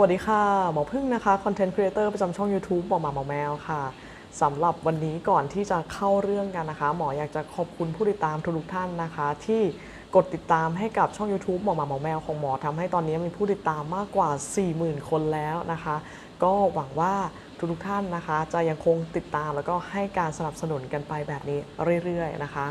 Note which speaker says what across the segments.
Speaker 1: วัสดีค่ะ หมอพึ่งนะคะคอนเทนต์ครีเอเตอร์ประจำช่อง YouTube หมอหมาหมอแมวค่ะสำหรับวันนี้ก่อนที่จะเข้าเรื่องกันนะคะ หมออยากจะขอบคุณผู้ติดตามทุกท่านนะคะ ที่กดติดตามให้กับช่อง YouTube หมอหมาหมอแมวของหมอทำให้ตอนนี้มีผู้ติดตามมากกว่า 40,000 คนแล้วนะคะ ก็หวังว่าทุกท่านนะคะ จะยังคงติดตามแล้วก็ให้การสนับสนุนกันไปแบบนี้เรื่อยๆนะคะ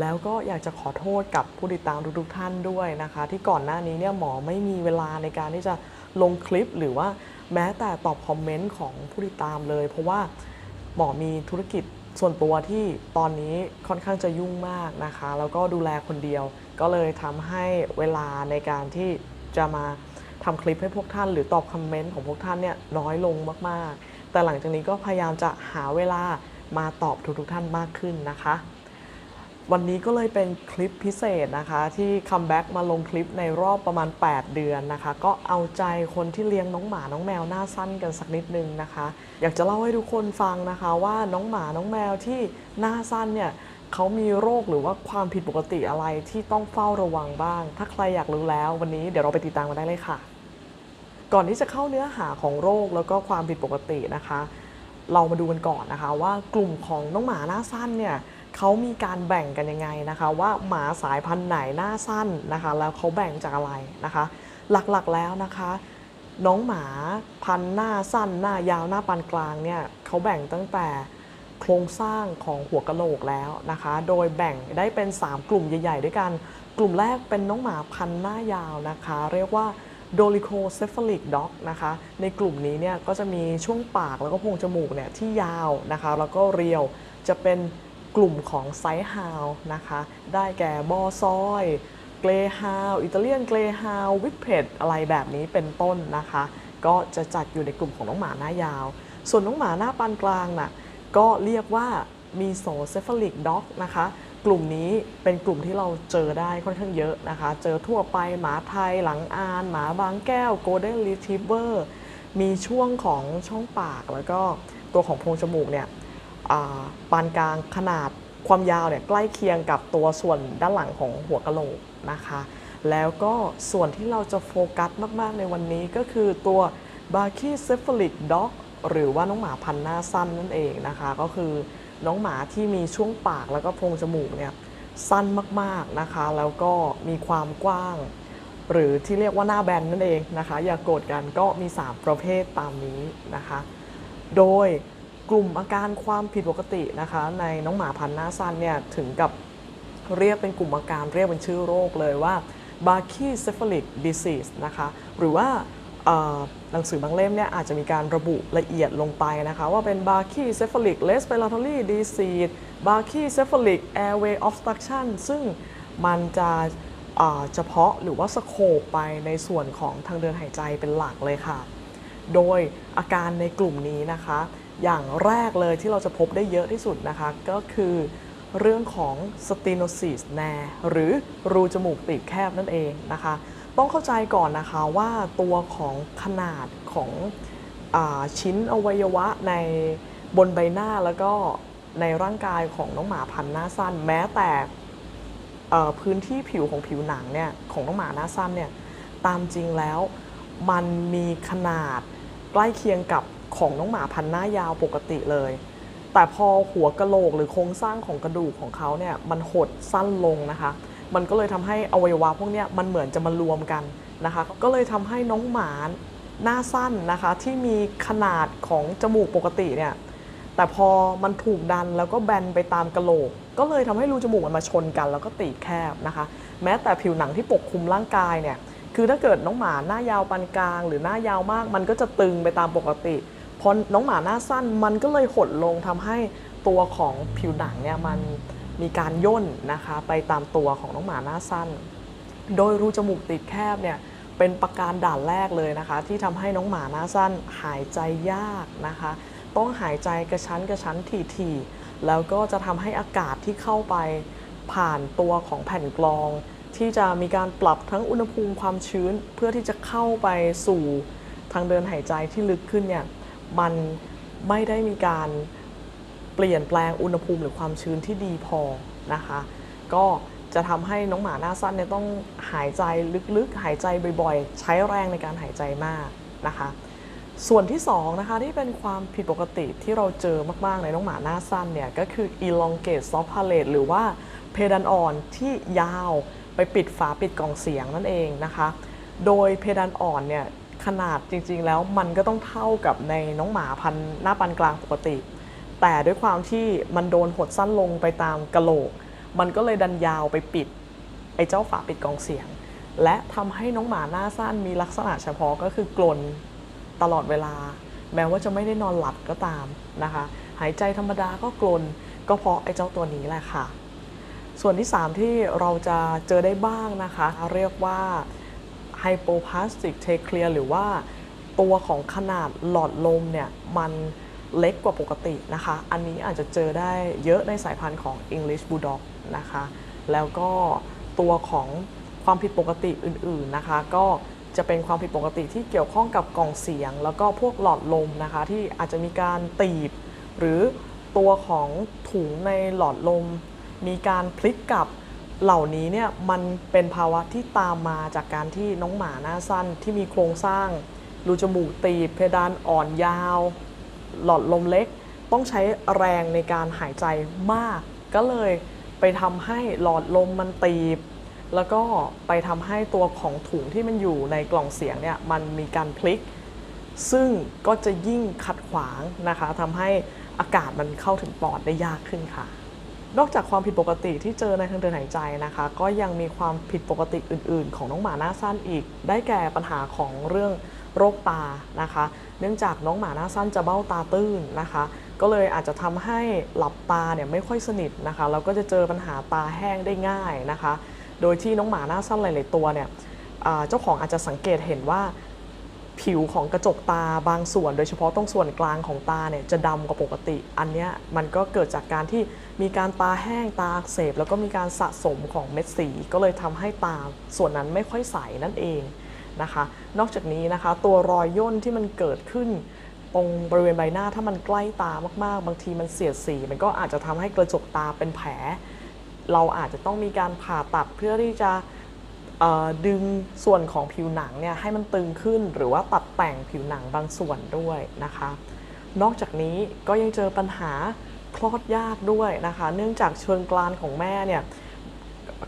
Speaker 1: แล้วก็อยากจะขอโทษกับผู้ติดตามทุกๆท่านด้วยนะคะ ที่ก่อนหน้านี้เนี่ยหมอไม่มีเวลาในการที่จะ ลงคลิปหรือว่าแม้แต่ตอบคอมเมนต์ของผู้ติดตามเลย เพราะว่าหมอมีธุรกิจส่วนตัวที่ตอนนี้ค่อนข้างจะยุ่งมากนะคะ แล้วก็ดูแลคนเดียว ก็เลยทำให้เวลาในการที่จะมาทำคลิปให้พวกท่าน หรือตอบคอมเมนต์ของพวกท่านเนี่ยน้อยลงมากๆ แต่หลังจากนี้ก็พยายามจะหาเวลามาตอบทุกๆท่านมากขึ้นนะคะ วันนี้ก็เลยเป็นคลิปพิเศษนะคะ ที่คัมแบ็กมาลงคลิปในรอบประมาณ 8 เดือนนะคะ ก็เอาใจคนที่เลี้ยงน้องหมาน้องแมวหน้าสั้นกันสักนิดนึงนะคะ อยากจะเล่าให้ทุกคนฟังนะคะว่าน้องหมาน้องแมวที่หน้าสั้นเนี่ยเขามีโรคหรือว่าความผิดปกติอะไรที่ต้องเฝ้าระวังบ้าง ถ้าใครอยากรู้แล้ววันนี้เดี๋ยวเราไปติดตามกันได้เลยค่ะ ก่อนที่จะเข้าเนื้อหาของโรคแล้วก็ความผิดปกตินะคะ เรามาดูกันก่อนนะคะว่ากลุ่มของน้องหมาหน้าสั้นเนี่ย เขามีการแบ่งกันยังไงนะคะ ว่าหมาสายพันธุ์ไหนหน้าสั้นนะคะ แล้วเขาแบ่งจากอะไรนะคะ หลักๆแล้วนะคะ น้องหมาพันธุ์หน้าสั้น หน้ายาวหน้าปานกลางเนี่ยเขาแบ่งตั้งแต่โครงสร้างของหัวกะโหลกแล้วนะคะ โดยแบ่งได้เป็น 3 กลุ่มใหญ่ ๆ ด้วยกัน กลุ่มแรกเป็นน้องหมาพันธุ์หน้ายาวนะคะ เรียกว่า dolichocephalic dog นะคะ ในกลุ่มนี้เนี่ยก็จะมีช่วงปากแล้วก็โพรงจมูกเนี่ยที่ยาวนะคะ แล้วก็เรียวจะเป็น กลุ่มของไซฮาวนะคะ ได้แก่บอซอยเกรฮาวอิตาเลียนเกรฮาววิกเพดอะไรแบบนี้เป็นต้นนะคะ ก็จะจัดอยู่ในกลุ่มของน้องหมาหน้ายาว ส่วนน้องหมาหน้าปานกลางน่ะก็เรียกว่ามีโซเซฟ a ลิกด็อกนะคะกลุ่มนี้เป็นกลุ่มที่เราเจอได้ค่อนข้างเยอะนะคะ เจอทั่วไปหมาไทยหลังอาน หมาบางแก้วโกลเด้นรีท i เวอร์มีช่วงของช่องปากแล้วก็ตัวของโพรงจมูกเนี่ย ปานกลางขนาดความยาวเนี่ยใกล้เคียงกับตัวส่วนด้านหลังของหัวกะโหลกนะคะ แล้วก็ส่วนที่เราจะโฟกัสมาก ๆ ในวันนี้ก็คือตัว b a r k y c e p h a l i c Dog หรือว่าน้องหมาพันหน้าสั้นนั่นเองนะคะ ก็คือน้องหมาที่มีช่วงปากแล้วก็โพรงจมูกเนี่ยสั้นมากๆนะคะ แล้วก็มีความกว้าง หรือที่เรียกว่าหน้าแบนนั่นเองนะคะ อย่ากโกรธกันก็มี 3 ประเภทตามนี้นะคะ โดย กลุ่มอาการความผิดปกตินะคะ ในน้องหมาพันธุ์หน้าสั้นเนี่ยถึงกับเรียกเป็นกลุ่มอาการเรียกเป็นชื่อโรคเลยว่า b a r k y c e p h a l i c disease นะคะหรือว่าหนังสือบางเล่มเนี่ยอาจจะมีการระบุละเอียดลงไปนะคะว่าเป็น b a r k y c e p h a l i c respiratory disease b a r k y c e p h a l i c airway obstruction ซึ่งมันจะเอ่อเฉพาะหรือว่าสโคปไปในส่วนของทางเดินหายใจเป็นหลักเลยค่ะ โดยอาการในกลุ่มนี้นะคะ อย่างแรกเลยที่เราจะพบได้เยอะที่สุดนะคะ ก็คือเรื่องของ stenosis n a หรือรูจมูกตีบแคบนั่นเองนะคะ ต้องเข้าใจก่อนนะคะว่าตัวของขนาดของอชิ้นอวัยวะในบนใบหน้าแล้วก็ในร่างกายของน้องหมาพันหน้าสั้น แม้แต่พื้นที่ผิวของผิวหนังเนี่ยของน้องหมาหน้าสั้นเนี่ยตามจริงแล้วมันมีขนาดใกล้เคียงกับ ของน้องหมาพันหน้ายาวปกติเลย แต่พอหัวกะโหลกหรือโครงสร้างของกระดูกของเขาเนี่ยมันหดสั้นลงนะคะ มันก็เลยทำให้อวัยวะพวกนี้มันเหมือนจะมารวมกันนะคะ ก็เลยทำให้น้องหมาหน้าสั้นนะคะที่มีขนาดของจมูกปกติเนี่ยแต่พอมันถูกดันแล้วก็แบนไปตามกระโหลก ก็เลยทำให้รูจมูกมันมาชนกัน แล้วก็ตีบแคบนะคะ แม้แต่ผิวหนังที่ปกคลุมร่างกายเนี่ยคือถ้าเกิดน้องหมาหน้ายาวปานกลาง หรือหน้ายาวมากมันก็จะตึงไปตามปกติ พอน้องหมาหน้าสั้นมันก็เลยหดลงทำให้ตัวของผิวหนังเนี่ยมันมีการย่นนะคะไปตามตัวของน้องหมาหน้าสั้น โดยรูจมูกติดแคบเนี่ยเป็นประการด่านแรกเลยนะคะ ที่ทำให้น้องหมาหน้าสั้นหายใจยากนะคะ ต้องหายใจกระชั้นกระชั้นทีๆแล้วก็จะทำให้อากาศที่เข้าไปผ่านตัวของแผ่นกรอง ที่จะมีการปรับทั้งอุณหภูมิความชื้น เพื่อที่จะเข้าไปสู่ทางเดินหายใจที่ลึกขึ้นเนี่ย มันไม่ได้มีการเปลี่ยนแปลงอุณหภูมิหรือความชื้นที่ดีพอนะคะ ก็จะทำให้น้องหมาหน้าสั้นเนี่ยต้องหายใจลึกๆ หายใจบ่อยๆ ใช้แรงในการหายใจมากนะคะ ส่วนที่2นะคะที่เป็นความผิดปกติที่เราเจอมากๆในน้องหมาหน้าสั้นเนี่ยก็คือ elongate soft palate หรือว่าเพดานอ่อนที่ยาวไปปิดฝาปิดกล่องเสียงนั่นเองนะคะ โดยเพดานอ่อนเนี่ย ขนาดจริง ๆ แล้วมันก็ต้องเท่ากับในน้องหมาพันหน้าปานกลางปกติ แต่ด้วยความที่มันโดนหดสั้นลงไปตามกะโหลก มันก็เลยดันยาวไปปิดไอ้เจ้าฝาปิดกองเสียง และทำให้น้องหมาหน้าสั้นมีลักษณะเฉพาะก็คือกลนตลอดเวลา แม้ว่าจะไม่ได้นอนหลับก็ตามนะคะ หายใจธรรมดาก็กลนก็เพราะไอ้เจ้าตัวนี้แหละค่ะ ส่วนที่ 3 ที่เราจะเจอได้บ้างนะคะ เรียกว่า hypoplastic t a c h e a หรือว่าตัวของขนาดหลอดลมเนี่ยมันเล็กกว่าปกตินะคะ อันนี้อาจจะเจอได้เยอะในสายพันธุ์ของ English Bulldog นะคะ แล้วก็ตัวของความผิดปกติอื่นๆนะคะ ก็จะเป็นความผิดปกติที่เกี่ยวข้องกับกล่องเสียง แล้วก็พวกหลอดลมนะคะ ที่อาจจะมีการตีบ หรือตัวของถุงในหลอดลม มีการพลิกกลับ เหล่านี้เนี่ยมันเป็นภาวะที่ตามมาจากการที่น้องหมาหน้าสั้นที่มีโครงสร้างรูจมูกตีบเพดานอ่อนยาว หลอดลมเล็ก ต้องใช้แรงในการหายใจมาก ก็เลยไปทำให้หลอดลมมันตีบ แล้วก็ไปทำให้ตัวของถุงที่มันอยู่ในกล่องเสียงเนี่ยมันมีการพลิก ซึ่งก็จะยิ่งขัดขวางนะคะทำให้อากาศมันเข้าถึงปอดได้ยากขึ้นค่ะ นอกจากความผิดปกติที่เจอในทางเดินหายใจนะคะ ก็ยังมีความผิดปกติอื่น ๆ ของน้องหมาหน้าสั้นอีก ได้แก่ปัญหาของเรื่องโรคตานะคะ เนื่องจากน้องหมาหน้าสั้นจะเบ้าตาตื้นนะคะ ก็เลยอาจจะทำให้หลับตาเนี่ยไม่ค่อยสนิทนะคะแล้วก็จะเจอปัญหาตาแห้งได้ง่ายนะคะ โดยที่น้องหมาหน้าสั้นหลาย ๆ ตัวเนี่ยเจ้าของอาจจะสังเกตเห็นว่าผิวของกระจกตาบางส่วน โดยเฉพาะตรงส่วนกลางของตาเนี่ยจะดำกว่าปกติ อันเนี้ยมันก็เกิดจากการที่ มีการตาแห้งตาอักเสบ แล้วก็มีการสะสมของเม็ดสี ก็เลยทำให้ตาส่วนนั้นไม่ค่อยใสนั่นเองนะคะ นอกจากนี้นะคะ ตัวรอยย่นที่มันเกิดขึ้นตรงบริเวณใบหน้าถ้ามันใกล้ตามากๆ บางทีมันเสียดสี มันก็อาจจะทำให้กระจกตาเป็นแผล เราอาจจะต้องมีการผ่าตัดเพื่อที่จะดึงส่วนของผิวหนังเนี่ยให้มันตึงขึ้นหรือว่าตัดแต่งผิวหนังบางส่วนด้วยนะคะ นอกจากนี้ก็ยังเจอปัญหา ลอดยากด้วยนะคะ เนื่องจากเชิงกรานของแม่เนี่ย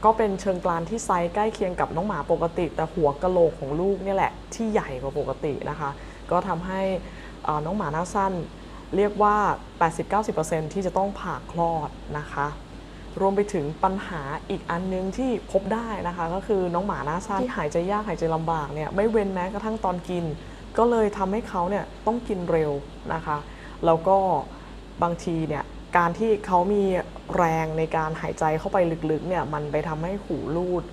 Speaker 1: ก็เป็นเชิงกรานที่ไซส์ใกล้เคียงกับน้องหมาปกติ แต่หัวกะโหลกของลูกนี่แหละที่ใหญ่กว่าปกตินะคะ ก็ทำให้น้องหมาหน้าสั้นเรียกว่า 80-90%ที่จะต้องผ่าคลอดนะคะ รวมไปถึงปัญหาอีกอันนึงที่พบได้นะคะ ก็คือน้องหมาหน้าสั้นที่หายใจยากหายใจลำบากเนี่ยไม่เว้นแม้กระทั่งตอนกิน ก็เลยทำให้เขาเนี่ยต้องกินเร็วนะคะ แล้วก็บางทีเนี่ย การที่เขามีแรงในการหายใจเข้าไปลึกๆเนี่ยมันไปทำให้หูรูด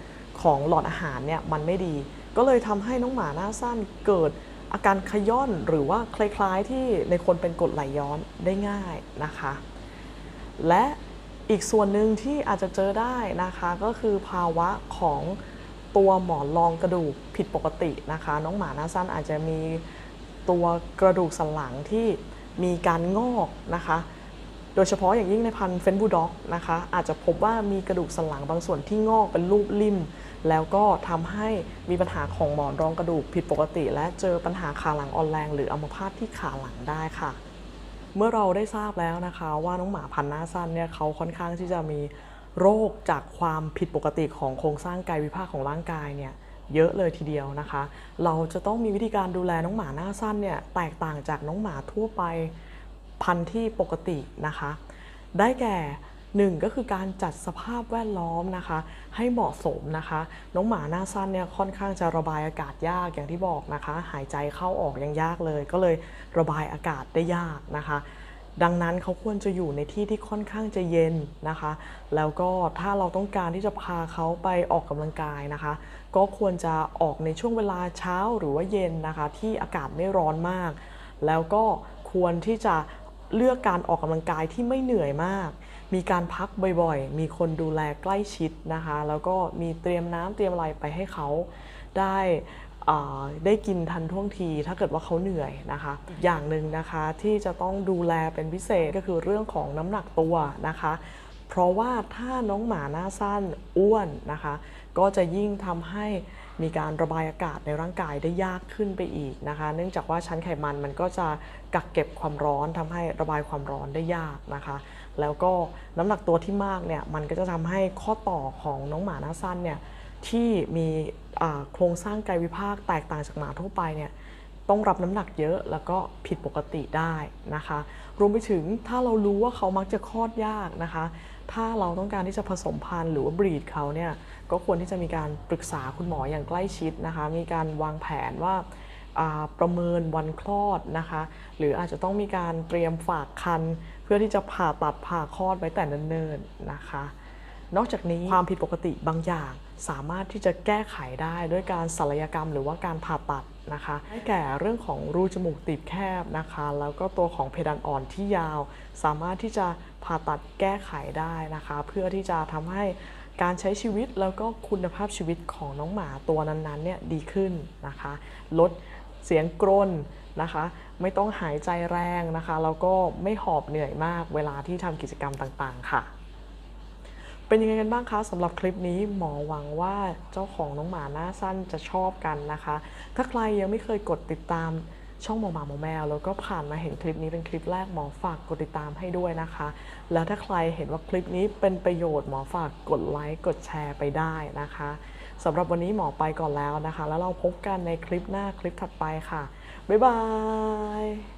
Speaker 1: ของหลอดอาหารเนี่ยมันไม่ดี ก็เลยทำให้น้องหมาหน้าสั้นเกิดอาการขย้อนหรือว่าคล้ายๆที่ในคนเป็นกรดไหลย้อนได้ง่ายนะคะ และอีกส่วนหนึ่งที่อาจจะเจอได้นะคะก็คือภาวะของตัวหมอนรองกระดูกผิดปกตินะคะ น้องหมาหน้าสั้นอาจจะมีตัวกระดูกสันหลังที่มีการงอกนะคะ โดยเฉพาะอย่างยิ่งในพันธุ์เฟนบูด็อกนะคะอาจจะพบว่ามีกระดูกสันหลังบางส่วนที่งอกเป็นรูปลิ่ม แล้วก็ทำให้มีปัญหาของหมอนรองกระดูกผิดปกติ และเจอปัญหาขาหลังอ่อนแรง หรืออัมพาตที่ขาหลังได้ค่ะ เมื่อเราได้ทราบแล้วนะคะว่าน้องหมาพันธุ์หน้าสั้นเนี่ยเขาค่อนข้างที่จะมีโรคจากความผิดปกติของโครงสร้างกายวิภาคของร่างกายเนี่ยเยอะเลยทีเดียวนะคะ เราจะต้องมีวิธีการดูแลน้องหมาหน้าสั้นเนี่ยแตกต่างจากน้องหมาทั่วไป พันธุ์ที่ปกตินะคะ ได้แก่หนึ่งก็คือการจัดสภาพแวดล้อมนะคะ ให้เหมาะสมนะคะ น้องหมาหน้าสั้นเนี่ยค่อนข้างจะระบายอากาศยากอย่างที่บอกนะคะ หายใจเข้าออกยังยากเลย ก็เลยระบายอากาศได้ยากนะคะ ดังนั้นเขาควรจะอยู่ในที่ที่ค่อนข้างจะเย็นนะคะ แล้วก็ถ้าเราต้องการที่จะพาเขาไปออกกำลังกายนะคะ ก็ควรจะออกในช่วงเวลาเช้าหรือว่าเย็นนะคะ ที่อากาศไม่ร้อนมาก แล้วก็ควรที่จะ เลือกการออกกำลังกายที่ไม่เหนื่อยมาก มีการพักบ่อยๆ มีคนดูแลใกล้ชิดนะคะ แล้วก็มีเตรียมน้ำเตรียมอะไรไปให้เขาได้ได้กินทันท่วงที ถ้าเกิดว่าเขาเหนื่อยนะคะ อย่างหนึ่งนะคะที่จะต้องดูแลเป็นพิเศษก็คือเรื่องของน้ำหนักตัวนะคะ เพราะว่าถ้าน้องหมาหน้าสั้นอ้วนนะคะ ก็จะยิ่งทำให้มีการระบายอากาศในร่างกายได้ยากขึ้นไปอีกนะคะ เนื่องจากว่าชั้นไขมันมันก็จะกักเก็บความร้อนทำให้ระบายความร้อนได้ยากนะคะ แล้วก็น้ำหนักตัวที่มากเนี่ยมันก็จะทำให้ข้อต่อของน้องหมาหน้าสั้นเนี่ยที่มีโครงสร้างกายวิภาคแตกต่างจากหมาทั่วไปเนี่ยต้องรับน้ำหนักเยอะแล้วก็ผิดปกติได้นะคะ รวมไปถึงถ้าเรารู้ว่าเขามักจะคลอดยากนะคะ ถ้าเราต้องการที่จะผสมพันธุ์หรือว่าบรีดเขาเนี่ยก็ควรที่จะมีการปรึกษาคุณหมออย่างใกล้ชิดนะคะ มีการวางแผนว่าอ่าประเมินวันคลอดนะคะ หรืออาจจะต้องมีการเตรียมฝากคัน เพื่อที่จะผ่าตัดผ่าคลอดไว้แต่เนิ่นๆนะคะ นอกจากนี้ความผิดปกติบางอย่างสามารถที่จะแก้ไขได้ด้วยการศัลยกรรมหรือว่าการผ่าตัดนะคะให้แก่เรื่องของรูจมูกตีบแคบนะคะ แล้วก็ตัวของเพดานอ่อนที่ยาว สามารถที่จะ ผ่าตัดแก้ไขได้นะคะ เพื่อที่จะทำให้การใช้ชีวิตแล้วก็คุณภาพชีวิตของน้องหมาตัวนั้นๆเนี่ยดีขึ้นนะคะ ลดเสียงกรนนะคะ ไม่ต้องหายใจแรงนะคะแล้วก็ไม่หอบเหนื่อยมากเวลาที่ทำกิจกรรมต่างๆ ค่ะ เป็นยังไงกันบ้างคะสำหรับคลิปนี้หมอหวังว่าเจ้าของน้องหมาหน้าสั้นจะชอบกันนะคะ ถ้าใครยังไม่เคยกดติดตาม ช่องหมอหมาหมอแมว แล้วก็ผ่านมาเห็นคลิปนี้เป็นคลิปแรกหมอฝากกดติดตามให้ด้วยนะคะ แล้วถ้าใครเห็นว่าคลิปนี้เป็นประโยชน์หมอฝากกดไลค์กดแชร์ไปได้นะคะสำหรับวันนี้หมอไปก่อนแล้วนะคะ แล้วเราพบกันในคลิปหน้าคลิปถัดไปค่ะบ๊ายบาย